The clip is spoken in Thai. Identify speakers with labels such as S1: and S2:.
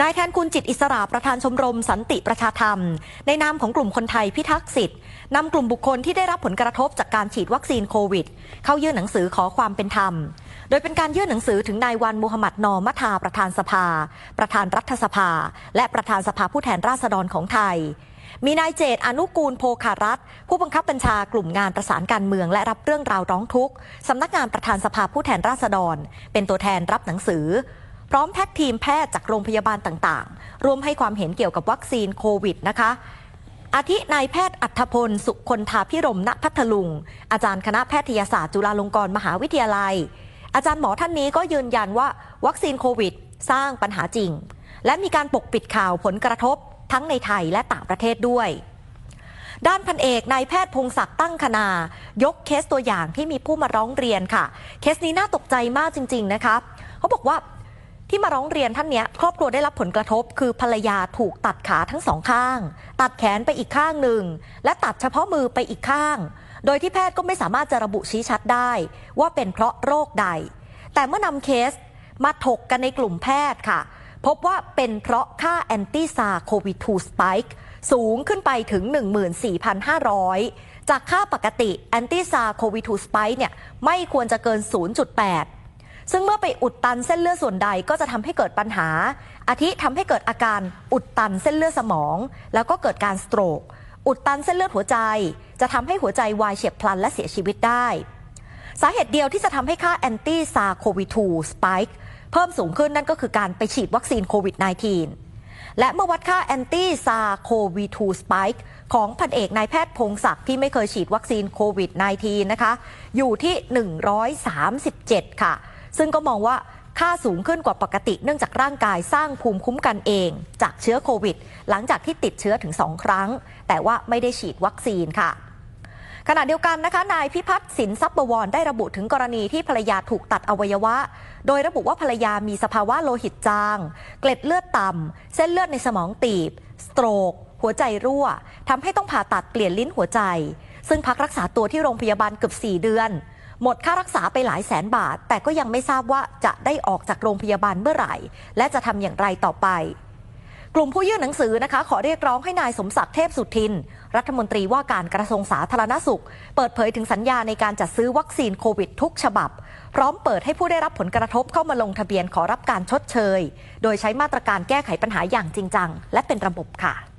S1: นายแทนคุณจิตอิสระประธานชมรมสันติประชาธรรม ในนามของกลุ่มคนไทยพิทักษ์สิทธิ์นำกลุ่มบุคคลที่ได้รับผลกระทบจากการฉีดวัคซีนโควิด เข้ายื่นหนังสือขอความเป็นธรรม โดยเป็นการยื่นหนังสือถึงนายวันมูฮัมหมัดนอมัทาประธานสภา ประธานรัฐสภา และประธานสภาผู้แทนราษฎรของไทย มีนายเจตอนุกูลโพคารัตผู้บังคับบัญชากลุ่มงานประสานการเมืองและรับเรื่องราวร้องทุกข์สำนักงานประธานสภาผู้แทนราษฎร เป็นตัวแทนรับหนังสือ พร้อมแท็กทีมแพทย์จากโรงพยาบาลต่างๆรวมให้ความเห็นเกี่ยวกับวัคซีนโควิดนะคะ อาทินายแพทย์อัธพล สุคนทาพิรมณพัทลุง อาจารย์คณะแพทยศาสตร์จุฬาลงกรณ์มหาวิทยาลัย อาจารย์หมอท่านนี้ก็ยืนยันว่าวัคซีนโควิด สร้างปัญหาจริง และมีการปกปิดข่าวผลกระทบทั้งในไทยและต่างประเทศด้วยด้านพันเอกนายแพทย์พงศักดิ์ตั้งคณายกเคสตัวอย่างที่มีผู้มาร้องเรียนค่ะ เคสนี้น่าตกใจมากจริง ๆ นะคะ เขาบอกว่า ที่มาร้องเรียนท่านเนี้ยครอบครัวได้รับผลกระทบ คือภรรยาถูกตัดขาทั้งสองข้าง ตัดแขนไปอีกข้างหนึ่ง และตัดเฉพาะมือไปอีกข้าง โดยที่แพทย์ก็ไม่สามารถจะระบุชี้ชัดได้ ว่าเป็นเพราะโรคใด แต่เมื่อนำเคสมาถกกันในกลุ่มแพทย์ค่ะ พบว่าเป็นเพราะค่าแอนติซาโควิด2สปายสูงขึ้นไปถึง 14,500 จากค่าปกติแอนติซาโควิด2สปายเนี่ยไม่ควรจะเกิน 0.8 ซึ่งเมื่อไปอุดตันเส้นเลือดส่วนใดก็จะทำให้เกิดปัญหา อาทิทำให้เกิดอาการอุดตันเส้นเลือดสมอง แล้วก็เกิดการสโตรก อุดตันเส้นเลือดหัวใจ จะทำให้หัวใจวายเฉียบพลันและเสียชีวิตได้ สาเหตุเดียวที่จะทำให้ค่าแอนตี้ซาโควิด2สปายเพิ่มสูงขึ้นนั่นก็คือการไปฉีดวัคซีนโควิด -19 และเมื่อวัดค่าแอนตี้ซาโควิด2สปายของพันเอกนายแพทย์พงศักดิ์ที่ไม่เคยฉีดวัคซีนโควิด -19 นะคะ อยู่ที่ 137 ค่ะ ซึ่งก็มองว่าค่าสูงขึ้นกว่าปกติ เนื่องจากร่างกายสร้างภูมิคุ้มกันเอง จากเชื้อโควิด หลังจากที่ติดเชื้อถึง 2 ครั้ง แต่ว่าไม่ได้ฉีดวัคซีนค่ะขณะเดียวกันนะคะ นายพิพัฒน์สินทรัพย์บวรได้ระบุถึงกรณีที่ภรรยาถูกตัดอวัยวะ โดยระบุว่าภรรยามีสภาวะโลหิตจาง เกล็ดเลือดต่ำ เส้นเลือดในสมองตีบ สโตรก หัวใจรั่วทำให้ต้องผ่าตัดเปลี่ยนลิ้นหัวใจ ซึ่งพักรักษาตัวที่โรงพยาบาลเกือบ4 เดือน หมดค่ารักษาไปหลายแสนบาท แต่ก็ยังไม่ทราบว่าจะได้ออกจากโรงพยาบาลเมื่อไหร่ และจะทำอย่างไรต่อไป กลุ่มผู้ยื่นหนังสือนะคะ ขอเรียกร้องให้นายสมศักดิ์เทพสุทิน รัฐมนตรีว่าการกระทรวงสาธารณสุข เปิดเผยถึงสัญญาในการจัดซื้อวัคซีนโควิดทุกฉบับ พร้อมเปิดให้ผู้ได้รับผลกระทบเข้ามาลงทะเบียนขอรับการชดเชย โดยใช้มาตรการแก้ไขปัญหาอย่างจริงจัง และเป็นระบบค่ะ